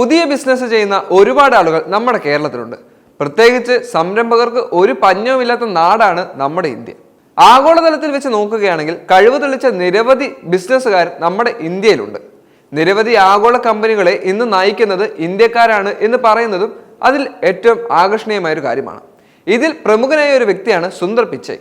പുതിയ ബിസിനസ് ചെയ്യുന്ന ഒരുപാട് ആളുകൾ നമ്മുടെ കേരളത്തിലുണ്ട്. പ്രത്യേകിച്ച് സംരംഭകർക്ക് ഒരു പഞ്ഞവുമില്ലാത്ത നാടാണ് നമ്മുടെ ഇന്ത്യ. ആഗോളതലത്തിൽ വെച്ച് നോക്കുകയാണെങ്കിൽ കഴിവ് തെളിച്ച നിരവധി ബിസിനസ്സുകാർ നമ്മുടെ ഇന്ത്യയിലുണ്ട്. നിരവധി ആഗോള കമ്പനികളെ ഇന്ന് നയിക്കുന്നത് ഇന്ത്യക്കാരാണ് എന്ന് പറയുന്നതും അതിൽ ഏറ്റവും ആകർഷണീയമായ ഒരു കാര്യമാണ്. ഇതിൽ പ്രമുഖനായ ഒരു വ്യക്തിയാണ് സുന്ദർ പിച്ചൈ.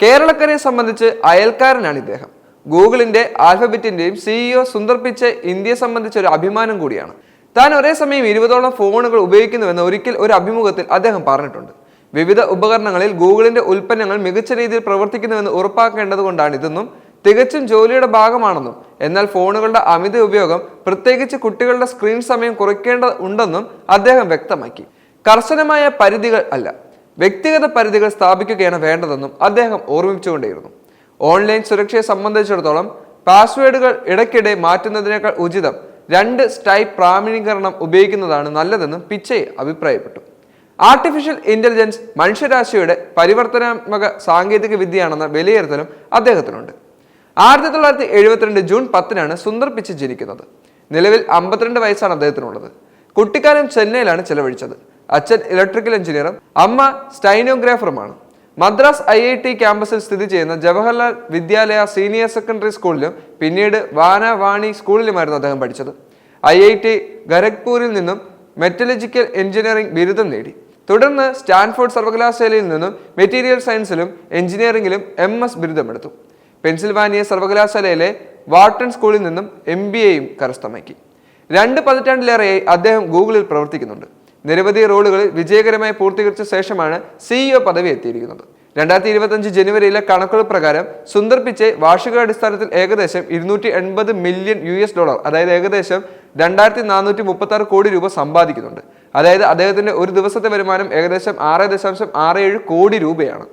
കേരളക്കരയെ സംബന്ധിച്ച് അയൽക്കാരനാണ് ഇദ്ദേഹം. ഗൂഗിളിന്റെ ആൽഫബറ്റിന്റെയും സിഇഒ സുന്ദർ പിച്ചൈ ഇന്ത്യയെ സംബന്ധിച്ച ഒരു അഭിമാനം കൂടിയാണ്. താൻ ഒരേ സമയം ഇരുപതോളം ഫോണുകൾ ഉപയോഗിക്കുന്നുവെന്ന് ഒരിക്കൽ ഒരു അഭിമുഖത്തിൽ അദ്ദേഹം പറഞ്ഞിട്ടുണ്ട്. വിവിധ ഉപകരണങ്ങളിൽ ഗൂഗിളിന്റെ ഉൽപ്പന്നങ്ങൾ മികച്ച രീതിയിൽ പ്രവർത്തിക്കുന്നുവെന്ന് ഉറപ്പാക്കേണ്ടത് കൊണ്ടാണ് ഇതെന്നും തികച്ചും ജോലിയുടെ ഭാഗമാണെന്നും എന്നാൽ ഫോണുകളുടെ അമിത ഉപയോഗം പ്രത്യേകിച്ച് കുട്ടികളുടെ സ്ക്രീൻ സമയം കുറയ്ക്കേണ്ട ഉണ്ടെന്നും അദ്ദേഹം വ്യക്തമാക്കി. കർശനമായ പരിധികൾ അല്ല വ്യക്തിഗത പരിധികൾ സ്ഥാപിക്കുകയാണ് വേണ്ടതെന്നും അദ്ദേഹം ഓർമ്മിപ്പിച്ചുകൊണ്ടേയിരുന്നു. ഓൺലൈൻ സുരക്ഷയെ സംബന്ധിച്ചിടത്തോളം പാസ്വേഡുകൾ ഇടയ്ക്കിടെ മാറ്റുന്നതിനേക്കാൾ ഉചിതം രണ്ട് സ്റ്റൈപ്പ് പ്രാമാണീകരണം ഉപയോഗിക്കുന്നതാണ് നല്ലതെന്ന് പിച്ചെ അഭിപ്രായപ്പെട്ടു. ആർട്ടിഫിഷ്യൽ ഇന്റലിജൻസ് മനുഷ്യരാശിയുടെ പരിവർത്തനാത്മക സാങ്കേതിക വിദ്യയാണെന്ന വിലയിരുത്തലും അദ്ദേഹത്തിനുണ്ട്. ആയിരത്തി തൊള്ളായിരത്തി എഴുപത്തിരണ്ട് ജൂൺ പത്തിനാണ് സുന്ദർ പിച്ചെ ജനിക്കുന്നത്. നിലവിൽ അമ്പത്തിരണ്ട് വയസ്സാണ് അദ്ദേഹത്തിനുള്ളത്. കുട്ടിക്കാലം ചെന്നൈയിലാണ് ചെലവഴിച്ചത്. അച്ഛൻ ഇലക്ട്രിക്കൽ എഞ്ചിനീയറും അമ്മ സ്റ്റൈനോഗ്രാഫറുമാണ് മദ്രാസ് ഐ ഐ ടി ക്യാമ്പസിൽ സ്ഥിതി ചെയ്യുന്ന ജവഹർലാൽ വിദ്യാലയ സീനിയർ സെക്കൻഡറി സ്കൂളിലും പിന്നീട് വാനവാണി സ്കൂളിലുമായിരുന്നു അദ്ദേഹം പഠിച്ചത്. ഐ ഐ ടി ഖരഗ്പൂരിൽ നിന്നും മെറ്റലജിക്കൽ എഞ്ചിനീയറിംഗ് ബിരുദം നേടി. തുടർന്ന് സ്റ്റാൻഫോർഡ് സർവകലാശാലയിൽ നിന്നും മെറ്റീരിയൽ സയൻസിലും എഞ്ചിനീയറിംഗിലും എം എസ് ബിരുദമെടുത്തു. പെൻസിൽവാനിയ സർവകലാശാലയിലെ വാട്ടൺ സ്കൂളിൽ നിന്നും എം ബി എയും കരസ്ഥമാക്കി. രണ്ട് പതിറ്റാണ്ടിലേറെയായി അദ്ദേഹം ഗൂഗിളിൽ പ്രവർത്തിക്കുന്നുണ്ട്. നിരവധി റോളുകളിൽ വിജയകരമായി പൂർത്തീകരിച്ച ശേഷമാണ് സിഇഒ പദവി എത്തിയിരിക്കുന്നത്. രണ്ടായിരത്തി ഇരുപത്തഞ്ച് ജനുവരിയിലെ കണക്കുകൾ പ്രകാരം സുന്ദർ പിച്ചെ വാർഷികാടിസ്ഥാനത്തിൽ ഏകദേശം ഇരുന്നൂറ്റി എൺപത് മില്യൺ യു എസ് ഡോളർ അതായത് ഏകദേശം രണ്ടായിരത്തി നാനൂറ്റി മുപ്പത്തി ആറ് കോടി രൂപ സമ്പാദിക്കുന്നുണ്ട്. അതായത് അദ്ദേഹത്തിന്റെ ഒരു ദിവസത്തെ വരുമാനം ഏകദേശം ആറ് ദശാംശം ആറ് ഏഴ് കോടി രൂപയാണ്.